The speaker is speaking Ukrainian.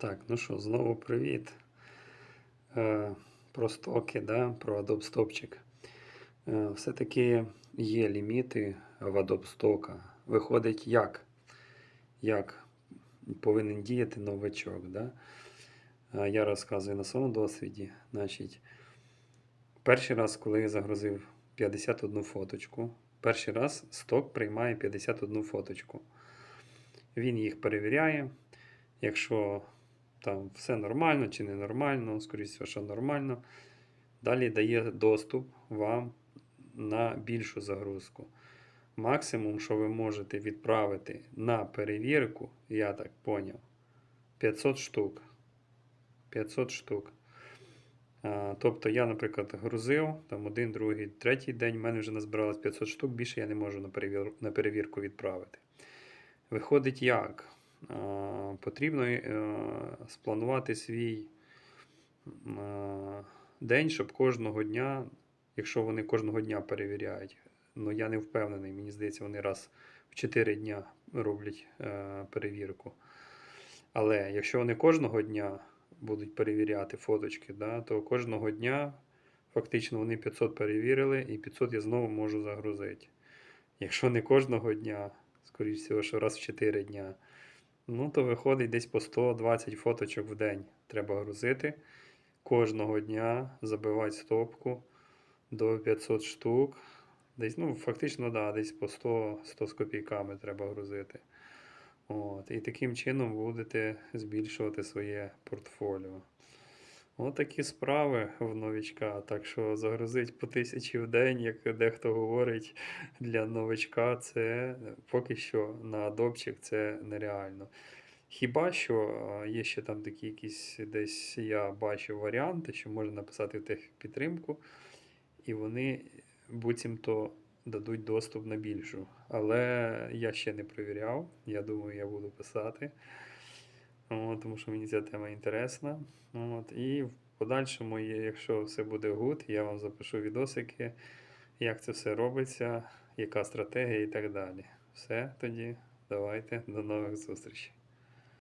Так, ну що, знову привіт. Е, про стоки, да, про Adobe Stopчик. Е, все-таки є ліміти в Adobe Stock. Виходить, як? Як повинен діяти новачок. Да? Е, я розказую на своєму досвіді. Значить, перший раз, коли я загрузив 51 фоточку, перший раз сток приймає 51 фоточку. Він їх перевіряє. Якщо там все нормально чи ненормально, скоріше, що нормально, далі дає доступ вам на більшу загрузку. Максимум, що ви можете відправити на перевірку, я так поняв, 500 штук. 500 штук. А, тобто я, наприклад, грузив там один, другий, третій день, в мене вже назбиралось 500 штук, більше я не можу на, перевірку відправити. Виходить як? А, потрібно е, спланувати свій е, день, щоб кожного дня, якщо вони кожного дня перевіряють, ну я не впевнений, мені здається, вони раз в 4 дня роблять е, перевірку. Але якщо вони кожного дня будуть перевіряти фоточки, да, то кожного дня фактично вони 500 перевірили, і 500 я знову можу загрузити. Якщо не кожного дня, скоріш всього, що раз в 4 дня, ну то виходить десь по 120 фоточок в день треба грузити. Кожного дня забивати стопку до 500 штук. Десь, ну, фактично, да, десь по 100, 100 з копійками треба грузити. От, і таким чином будете збільшувати своє портфоліо. От справи в новичка. Так що загрузить по тисячі в день, як дехто говорить, для новичка це поки що на адопчик це нереально. Хіба що є ще там такі якісь десь я бачив варіанти, що можна написати в техпідтримку, і вони буцімто дадуть доступ на більшу. Але я ще не перевіряв. Я думаю, я буду писати. От, тому що мені ця тема інтересна. От, і в подальшому, якщо все буде гуд, я вам запишу відосики, як це все робиться, яка стратегія і так далі. Все тоді, давайте, до нових зустрічей.